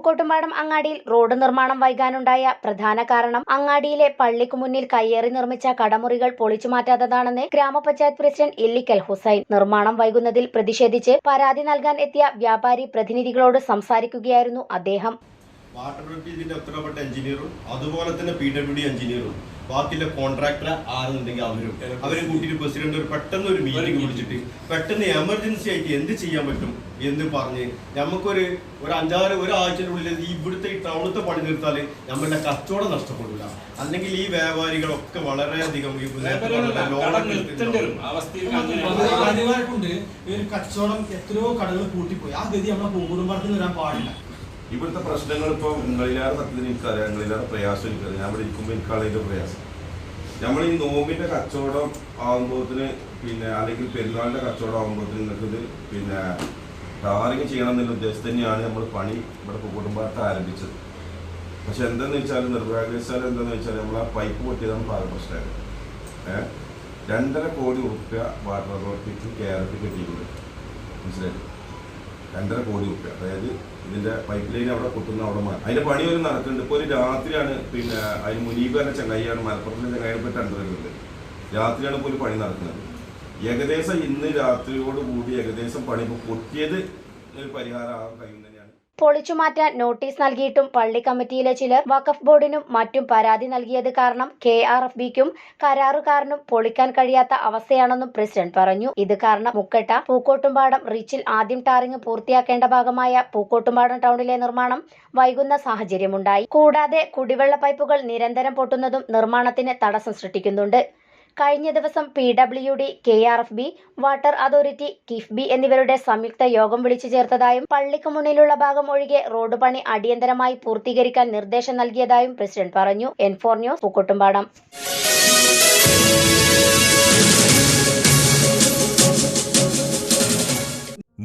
Pookkottumpadam അങ്ങാടിയിൽ road നിർമ്മാണം വൈകാനുണ്ടായ പ്രധാന കാരണം അങ്ങാടിയിലെ പള്ളിക്കു മുന്നിൽ കയ്യേറി നിർമ്മിച്ച കടമുറികൾ പൊളിച്ചു മാറ്റാത്തതാണെന്ന് ഗ്രാമപഞ്ചായത്ത് പ്രസിഡന്റ് ഇല്ലിക്കൽ ഹുസൈൻ. നിർമ്മാണം വൈകുന്നതിൽ പ്രതിഷേധിച്ച് പരാതി നൽകാൻ എത്തിയ വ്യാപാരി പ്രതിനിധികളോട് സംസാരിക്കുകയായിരുന്നു അദ്ദേഹം. വാട്ടർ അതോറിറ്റി ഇതിന്റെ ഉത്തരവാദപ്പെട്ട എഞ്ചിനീയറും അതുപോലെ തന്നെ പി ഡബ്ല്യു ഡി എഞ്ചിനീയറും ബാക്കിയുള്ള കോൺട്രാക്ടർ ആരെന്നുണ്ടെങ്കിൽ അവരും. അവരെ കൂട്ടിയിട്ട് പ്രസിഡന്റ് ഒരു പെട്ടെന്ന് ഒരു മീറ്റിംഗ് വിളിച്ചിട്ട് പെട്ടെന്ന് എമർജൻസി ആയിട്ട് എന്ത് ചെയ്യാൻ പറ്റും എന്ന് പറഞ്ഞ് നമുക്കൊരു ഒരു അഞ്ചാറ് ഒരാഴ്ചയിലുള്ളിൽ ഈ ഇവിടുത്തെ ഈ ടൗണത്തെ പണി നിർത്താൽ നമ്മളുടെ കച്ചവടം നഷ്ടപ്പെടില്ല. അല്ലെങ്കിൽ ഈ വ്യാപാരികളൊക്കെ വളരെയധികം ഈ കച്ചവടം എത്രയോ കടകൾ കൂട്ടിപ്പോയി ആ ഗതി നമ്മളെ പൂകുടുംബത്തിൽ വരാൻ പാടില്ല. ഇവിടുത്തെ പ്രശ്നങ്ങൾ ഇപ്പോൾ നിങ്ങളിലേറെ സത്യത്തിന് എനിക്കറിയാം നിങ്ങളിലേറെ പ്രയാസം എനിക്കറിയാം. ഞാൻ ഇവിടെ ഇരിക്കുമ്പോൾ എനിക്കാളതിന്റെ പ്രയാസം. നമ്മൾ ഈ നോമ്പിന്റെ കച്ചവടം ആകുമ്പോഴത്തിന് പിന്നെ അല്ലെങ്കിൽ പെരുന്നാളിന്റെ കച്ചവടം ആകുമ്പോഴത്തിന് നിങ്ങൾക്കിത് പിന്നെ ടാറിങ് ചെയ്യണം എന്നുള്ള ഉദ്ദേശം തന്നെയാണ് നമ്മൾ പണി ഇവിടെ കുടുംബത്തെ ആരംഭിച്ചത്. പക്ഷെ എന്താന്ന് വെച്ചാൽ നിർഭാഗ്യവശാൽ എന്താന്ന് വെച്ചാൽ നമ്മൾ ആ പൈപ്പ് പൊട്ടിയതാണ് പാല പ്രശ്നമായത് ഏഹ് രണ്ടര കോടി ഉറുപ്പ്യ വാട്ടർ അതോറിറ്റിക്ക് കെ ആർ ടി കിട്ടിയിട്ടുണ്ട്. മനസ്സിലായി രണ്ടര കോടി റുപ്യ അതായത് ഇതിന്റെ പൈപ്പ് ലൈൻ അവിടെ പൊട്ടുന്ന അവിടെ അതിന്റെ പണി ഒരു നടക്കുന്നുണ്ട്. ഇപ്പോൾ ഒരു രാത്രിയാണ് പിന്നെ അതിന് മുനീബ് എന്ന ചങ്ങായിയാണ് മലപ്പുറത്തിന്റെ ചങ്ങായിനെ പറ്റി കണ്ടുവരുന്നത് രാത്രിയാണ് ഇപ്പോൾ പണി നടക്കുന്നത്. ഏകദേശം ഇന്ന് രാത്രിയോട് കൂടി ഏകദേശം പണി ഇപ്പോൾ പൊട്ടിയത് ഒരു പരിഹാരമാകാൻ കഴിയും പൊളിച്ചു മാറ്റാൻ നോട്ടീസ് നൽകിയിട്ടും പള്ളി കമ്മിറ്റിയിലെ ചിലർ വഖഫ് ബോർഡിനും മറ്റും പരാതി നൽകിയത് കാരണം കെ ആർ എഫ് ബിക്കും കരാറുകാരനും പൊളിക്കാൻ കഴിയാത്ത അവസ്ഥയാണെന്നും പ്രസിഡന്റ് പറഞ്ഞു. ഇത് കാരണം മുക്കട്ട പൂക്കോട്ടുംപാടം റിച്ചിൽ ആദ്യം ടാറിംഗ് പൂർത്തിയാക്കേണ്ട ഭാഗമായ പൂക്കോട്ടുംപാടം ടൗണിലെ നിർമ്മാണം വൈകുന്ന സാഹചര്യമുണ്ടായി. കൂടാതെ കുടിവെള്ള പൈപ്പുകൾ നിരന്തരം പൊട്ടുന്നതും നിർമ്മാണത്തിന് തടസ്സം സൃഷ്ടിക്കുന്നുണ്ട്. കഴിഞ്ഞ ദിവസം P W D K R F B water authority KIIFB എന്നിവരുടെ സംയുക്ത യോഗം വിളിച്ചു ചേർത്തതായും പള്ളിക്ക് മുന്നിലുള്ള ഭാഗം ഒഴികെ റോഡ് പണി അടിയന്തരമായി പൂർത്തീകരിക്കാൻ നിർദ്ദേശം നൽകിയതായും പ്രസിഡന്റ് പറഞ്ഞു. N four news Pookkottumpadam.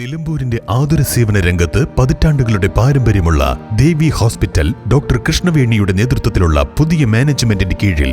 നിലമ്പൂരിന്റെ ആതുര സേവന രംഗത്ത് പതിറ്റാണ്ടുകളുടെ പാരമ്പര്യമുള്ള ദേവി ഹോസ്പിറ്റൽ ഡോക്ടർ കൃഷ്ണവേണിയുടെ നേതൃത്വത്തിലുള്ള പുതിയ മാനേജ്മെന്റിന്റെ കീഴിൽ